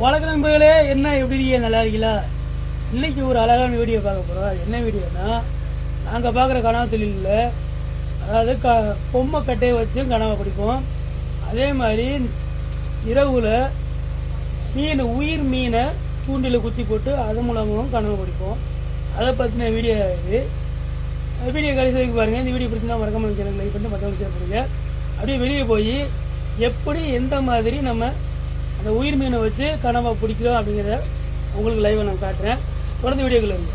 வணக்கம் நண்பர்களே என்ன எப்படி இருக்கீங்க? நல்லா இருக்கீங்களா? இன்னைக்கு ஒரு அழகான வீடியோ பார்க்க போறோம். என்ன வீடியோனா நாங்க பார்க்குற கனவு தொழிலில் அதாவது க பொம்மை கட்டையை வச்சு கனவை பிடிப்போம். அதே மாதிரி இரவுல மீன் உயிர் மீனை தூண்டில குத்தி போட்டு அது மூலமாகவும் கனவை பிடிப்போம். அதை பற்றின வீடியோ இது. வீடியோ கடைசி வரைக்கும் பாருங்க. இந்த வீடியோ பிடிச்சிருந்தா மறக்காம சேனல் லைக் பண்ணி மற்றவங்க ஷேர் அப்படியே வெளியே போய் எப்படி எந்த மாதிரி நம்ம அந்த உயிர் மீனை வச்சு கனவா பிடிக்கிறோம் அப்படிங்கிறத உங்களுக்கு லைவை நான் காட்டுறேன். தொடர்ந்து வீடியோக்குள்ள இருந்து.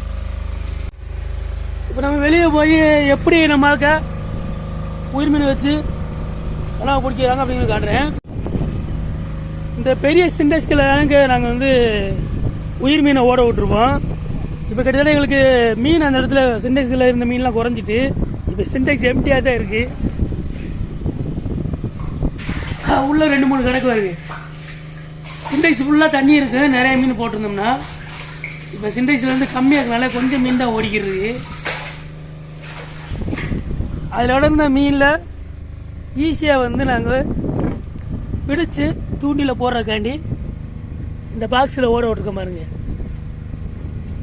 இப்போ நம்ம வெளியே போய் எப்படி நம்மாக்க உயிர் மீனை வச்சு கனவா பிடிக்கிறாங்க அப்படிங்கிறத காட்டுறேன். இந்த பெரிய சிண்டெக்ஸ்கில் நாங்கள் வந்து உயிர் மீனை ஓட விட்டுருப்போம் இப்போ கிட்டத்தட்ட எங்களுக்கு மீன் அந்த இடத்துல சிண்டெக்ஸில் இருந்த மீன்லாம் குறைஞ்சிட்டு இப்போ சிண்டெக்ஸ் எம்டியாக தான் இருக்கு. உள்ளே உள்ள ரெண்டு மூணு கணக்கு வருது. சிண்டெக்ஸ் ஃபுல்லாக தண்ணி இருக்குது நிறைய மீன் போட்டிருந்தோம்னா. இப்போ சிண்டெக்ஸ்ல இருந்து கம்மியாக இருக்கனால கொஞ்சம் மீன் தான் ஓடிக்கிறது அதில் விடந்த மீனில் ஈஸியாக வந்து நாங்கள் பிடிச்சு தூண்டியில் போடுறக்காண்டி இந்த பாக்ஸில் ஓட விட்டுருக்க பாருங்க.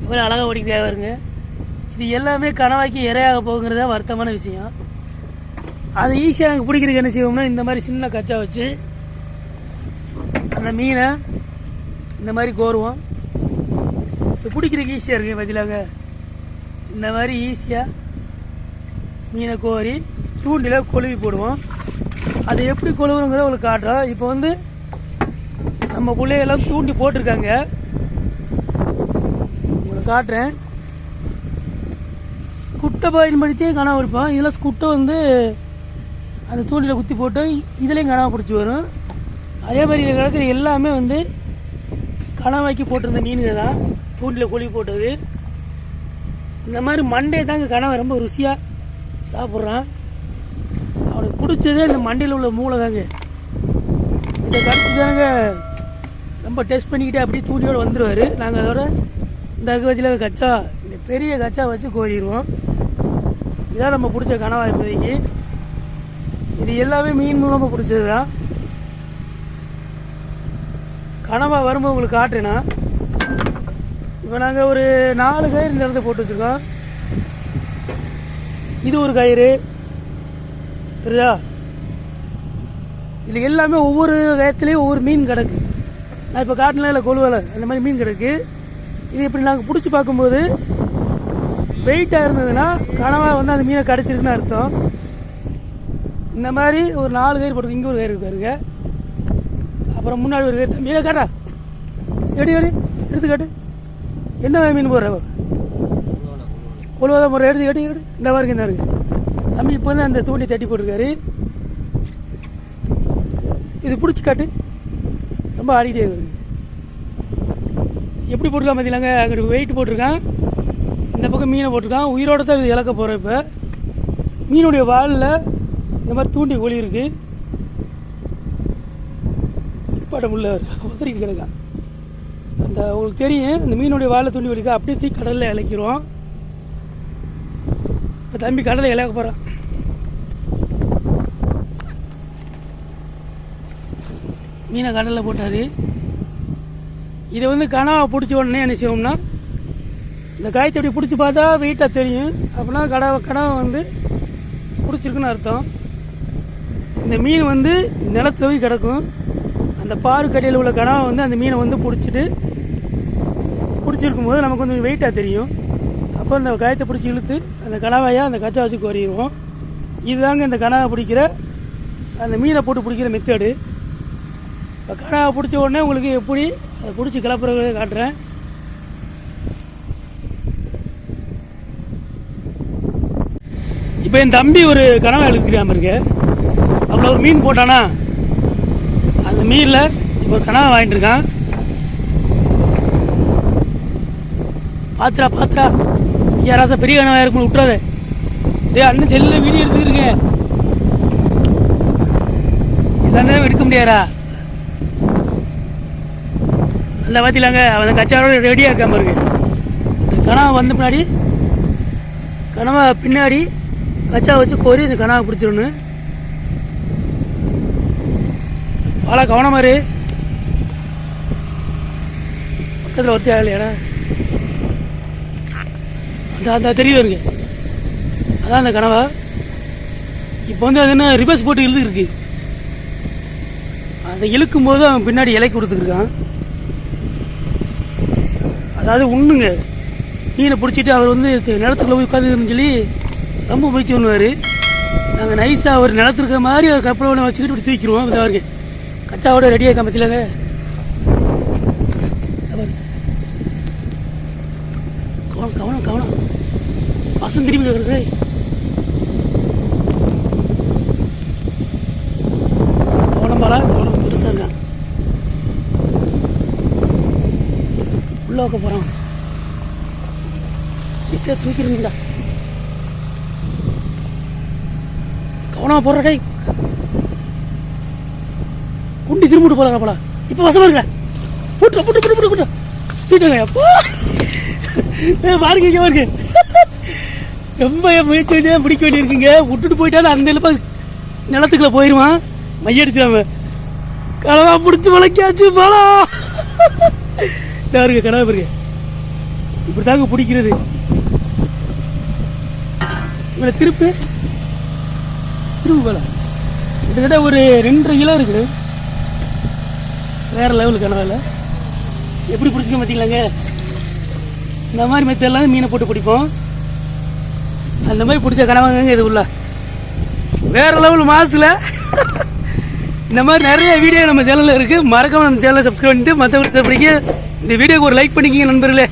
இவ்வளோ அழகாக ஓடிக்கிட்டே வருங்க இது எல்லாமே கனவாக்கி இரையாக தான் வருத்தமான விஷயம். அது ஈஸியாக நாங்கள் பிடிக்கிறதுக்கு என்ன செய்வோம்னா இந்த மாதிரி சின்ன கச்சா வச்சு அந்த மீனை இந்த மாதிரி கோருவோம். இது பிடிக்கிறதுக்கு ஈஸியாக இருக்குது பதிலாக இந்த மாதிரி ஈஸியாக மீனை கோரி தூண்டில் கொழுவி போடுவோம். அது எப்படி கொழுவுறங்கிறத உங்களுக்கு காட்டுறோம். இப்போ வந்து நம்ம பிள்ளையெல்லாம் தூண்டி போட்டிருக்காங்க. உங்களுக்கு காட்டுறேன். ஸ்குட்டை பயன்படுத்தியே கனவு இருப்போம் இதில் ஸ்குட்டை வந்து அந்த தூண்டில் குத்தி போட்டு இதுலேயும் கனவு பிடிச்சி வரும். அதே மாதிரி இதில் கிடக்கிற எல்லாமே வந்து கனவாக்கி போட்டிருந்த மீனுங்க தான். தூண்டில் கொழி போட்டது. இந்த மாதிரி மண்டே தாங்க கனவை ரொம்ப ருசியாக சாப்பிட்றான். அவனுக்கு பிடிச்சதே இந்த மண்டையில் உள்ள மூளை தாங்க. இதை கடிச்சு தானுங்க ரொம்ப டெஸ்ட் பண்ணிக்கிட்டே அப்படியே தூண்டியோடு வந்துடுவார் நாங்கள் அதோட இந்த அகவதியில் கச்சா இந்த பெரிய கச்சா வச்சு கோரிடுவோம் இதான் நம்ம பிடிச்ச கனவாக இப்போதைக்கு இது எல்லாமே மீன் மூலமாக பிடிச்சது தான் கனவா வரும்போது உங்களுக்கு காட்டுறேன்னா இப்போ நாங்கள் ஒரு நாலு கயிறு இந்த இடத்துல போட்டு வச்சுருக்கோம். இது ஒரு கயிறு. தெரியுதா? இதில் எல்லாமே ஒவ்வொரு கயத்துலேயும் ஒவ்வொரு மீன் கிடக்கு. நான் இப்போ காட்டின இல்லை கொழுவலை அந்த மாதிரி மீன் கிடக்கு. இது இப்படி நாங்கள் பிடிச்சி பார்க்கும்போது வெயிட்டாக இருந்ததுன்னா கனவாக வந்து அந்த மீனை கிடச்சிருக்குன்னு அர்த்தம். இந்த மாதிரி ஒரு நாலு கயிறு போட்டுருக்கு இங்கே ஒரு கயிறு பாருங்க. அப்புறம் முன்னாடி ஒரு கயிறு மீனை காட்டா எடி எடி. எடுத்துக்காட்டு. என்ன மீன் போடுற கொழுவதான் முறை எடுத்து எடி இந்த பாருங்க இந்த இருக்கு தம்பி இப்போ தான் அந்த தூண்டி தட்டி போட்டிருக்காரு. இது பிடிச்சி காட்டு. ரொம்ப ஆடிக்கிட்டே இருக்கு. எப்படி போட்டிருக்கான் பார்த்தீங்களாங்க அங்கிட்டு வெயிட் போட்டிருக்கான். இந்த பக்கம் மீனை போட்டிருக்கான். உயிரோட தான் இது இழக்க போகிறேன் இப்போ. மீனுடைய வாலில் இந்த மாதிரி தூண்டி ஒளி இருக்குது பாட்ட உள்ளவர் உதறிட்டு கிடக்கா அந்த உங்களுக்கு தெரியும் இந்த மீனுடைய வாழை தூண்டி வலிக்கா அப்படியே தூக்கி கடலில் இழக்கிறோம் இப்போ தம்பி கடலில் இழக்க போகிறான் மீனை கடலில் போட்டார். இதை வந்து கனவை பிடிச்ச உடனே என்ன செய்வோம்னா இந்த காயத்தை அப்படி பிடிச்சி பார்த்தா வெயிட்டாக தெரியும். அப்படின்னா கடவை கனவை வந்து பிடிச்சிருக்குன்னு அர்த்தம். இந்த மீன் வந்து நிலத்தவி கிடக்கும். அந்த பாரு உள்ள கனவை வந்து அந்த மீனை வந்து பிடிச்சிட்டு பிடிச்சிருக்கும் போது நமக்கு கொஞ்சம் வெயிட்டாக தெரியும். அப்போ அந்த காயத்தை பிடிச்சி இழுத்து அந்த கனவாயை அந்த கச்சா வச்சு கோரிடுவோம். இதுதாங்க இந்த கனவை பிடிக்கிற அந்த மீனை போட்டு பிடிக்கிற மெத்தடு இப்போ கனவை பிடிச்ச உடனே உங்களுக்கு எப்படி அதை பிடிச்சி கிளப்புறத காட்டுறேன். இப்போ என் தம்பி ஒரு கனவை எழுதிக்கிறாம இருக்கு. அப்புறம் ஒரு மீன் போட்டானா? அந்த மீனில் இப்போ ஒரு கனவை வாங்கிட்டு இருக்கான். பாத்துரா பாத்துரா யாராசா பெரிய கனவாக இருக்கும் விட்டுறாது. டேய் அண்ணன் செல்லில் வீடியோ எடுத்துருக்கேன் இதெல்லாம் எடுக்க முடியாதா? அந்த பார்த்திலாங்க அவன் கச்சாரோட ரெடியாக இருக்காம பாருங்க. இந்த கனவை வந்த பின்னாடி கனவை பின்னாடி கச்சா வச்சு கோரி இந்த கனவை பிடிச்சிடணும். பாலா கவனம் மாதிரி பக்கத்தில் ஒருத்தர் ஆகலையாடா அந்த அந்த தெரியும் இருக்கு. அதான் அந்த கனவா. இப்போ வந்து அது என்ன ரிவர்ஸ் போட்டு இழுத்துருக்கு அதை இழுக்கும் போது அவன் பின்னாடி இலை கொடுத்துருக்கான் அதாவது உண்ணுங்க. மீனை பிடிச்சிட்டு அவர் வந்து நிலத்துக்குள்ளே நிலத்துக்குள்ள போய் உட்காந்துன்னு சொல்லி ரொம்ப முயற்சி பண்ணுவார். நாங்கள் நைஸாக அவர் நிலத்துருக்க மாதிரி அவர் கப்பலை வச்சுக்கிட்டு இப்படி தூக்கிடுவோம் இதாக அவருக்கு. கச்சாவோட ரெடியாக கம்பத்திலங்க கவனம் கவனம் கவனம். பசங்க திரும்பி கிடக்குறது கவனம் பாலா கவனம். பெருசாக இருக்கான் உள்ள வைக்க போகிறான் இப்படியே தூக்கிடுங்கடா கவனம் போடுற குண்டி திரும்பிட்டு போகிறாங்க போல. இப்போ வசமாக இருக்கா? போட்டு போட்டு போட்டு போட்டு போட்டு அப்போ ஏ, பாருங்க இங்கே பாருங்க ரொம்ப முயற்சி வேண்டிய பிடிக்க வேண்டியிருக்குங்க. விட்டுட்டு போயிட்டாலும் அந்த இழுப்ப நிலத்துக்குள்ள போயிடுவான் மையடிச்சிடாம கனவா பிடிச்சி வளைக்காச்சு பழம் பாருங்க கனவா பாருங்க. இப்படி தாங்க பிடிக்கிறது. இவனை திருப்பு. திரும்ப போல. கிட்டத்தட்ட ஒரு ரெண்டரை கிலோ இருக்குது வேற லெவலு கனவில் எப்படி பிடிச்சிக்க பார்த்தீங்களாங்க இந்த மாதிரி மெத்தெல்லாம் மீனை போட்டு பிடிப்போம். அந்த மாதிரி பிடிச்ச கனவாங்க இது உள்ள. வேற லெவல் மாசுல இந்த மாதிரி நிறைய வீடியோ நம்ம சேனலில் இருக்குது மறக்காம நம்ம சேனலை சப்ஸ்கிரைப் பண்ணிட்டு மற்றவங்களுக்கு பிடிக்க இந்த வீடியோக்கு ஒரு லைக் பண்ணிக்கிங்க நண்பர்களே.